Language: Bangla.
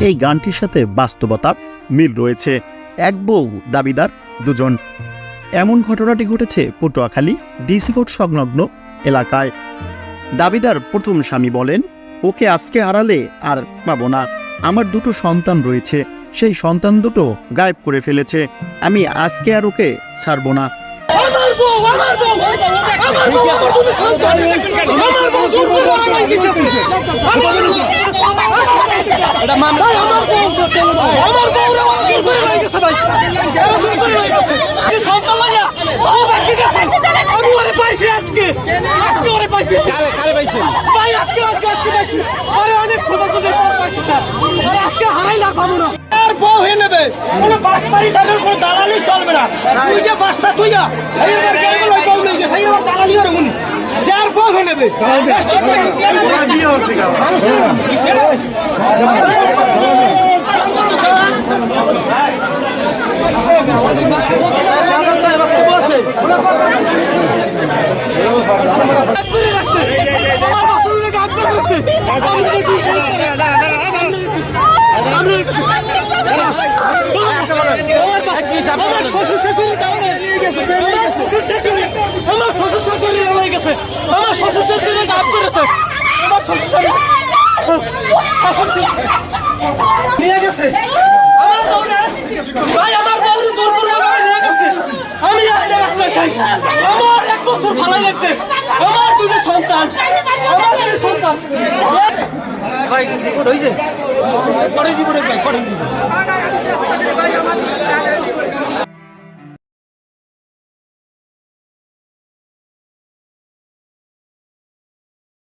এই গানটির সাথে বাস্তবতার মিল রয়েছে এক বউ দাবিদার দুজন এমন ঘটনাটি ঘটেছে পটুয়াখালী ডিসি সংলগ্ন এলাকায় দাবিদার প্রথম স্বামী বলেন ওকে আজকে হারালে আর পাবো না আমার দুটো সন্তান রয়েছে সেই সন্তান দুটো গায়েব করে ফেলেছে আমি আজকে আর ওকে ছাড়বো না আমার বউ আমার বউ আমার বউ আমার দুটো সন্তান আমার বউ জোর করে আমার দিতেছে আমার বউ এটা মান ভাই আমার বউ আমার বউ রে আমার জোর করে রয়ে গেছে ভাই এরা জোর করে রয়ে গেছে এই সন্তান লাগা ও বাকি গেছে আমি ওরে পাইছি আজকে আজকে ওরে পাইছি কারে কারে পাইছি ভাই আজকে আজকে আজকে পাইছি আরে অনেক খোঁজা খোঁজার পর পাইছি স্যার আরে আজকে হারাই না পাবো না আর বউ হয়ে নেবে কোনো বাটপারি থাকলে কোনো দালালি চলবে না তুই যে বাচ্চা তুই যা এই আমার গেলে বউ নেই গেছে এই আমার দালালি আর সে আর বউ হয়ে নেবে আমার শ্বশুর শাশুড়ির শাশুড়ি আমার শ্বশুর শাশুড়ি গেছে আমার শ্বশুর শাশুড়ি গান করেছে আমার শ্বশুর শাশুড়ি নিয়ে গেছে আমার বউরে দূর করে আমার নিয়ে গেছে আমি একটা রাস্তায় খাই আমার এক বছর ভালো লাগছে। আমার দুটো সন্তান। আমার দুটো সন্তান। ভাই রিপোর্ট হয়েছে পরে রিপোর্ট ভাই পরে